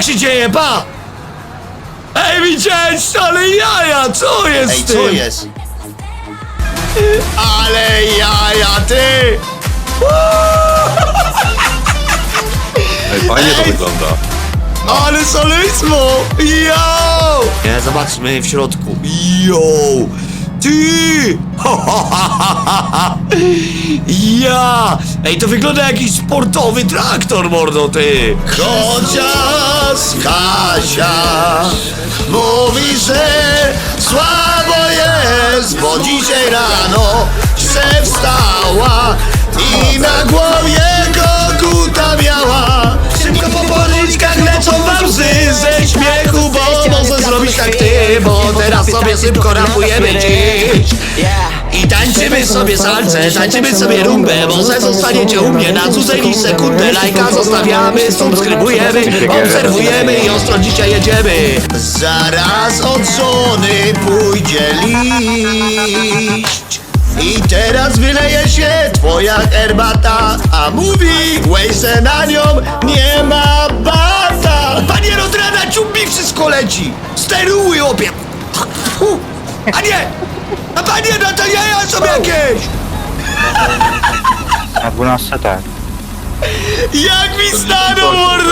jak się dzieje, pa! Ej, widziałeś, ale jaja, co jest Ej, co jest? Ale jaja, ty! Ej, fajnie to Ej. wygląda. Ale solismo! Yo! Nie, zobaczmy w środku. Yo! Ty! Ja! Ej, to wygląda jak jakiś sportowy traktor, mordo, ty! Chociaż Kasia mówi, że słabo jest, bo dzisiaj rano się wstała i na głowie sobie szybko rapujemy dziś. I tańczymy sobie salce, tańczymy sobie rumbę Może zostaniecie u mnie na cudze sekundę Lajka zostawiamy, subskrybujemy Obserwujemy i ostro dzisiaj jedziemy. Zaraz od żony pójdzie liść. I teraz wyleje się twoja herbata A mówi, łejse na nią nie ma bata. Panie Rodrana, ciumbi wszystko leci. Steruły opie A nie! A panie, no to jaja są jakieś Na 12 tak. Jak mi stanął, mordo!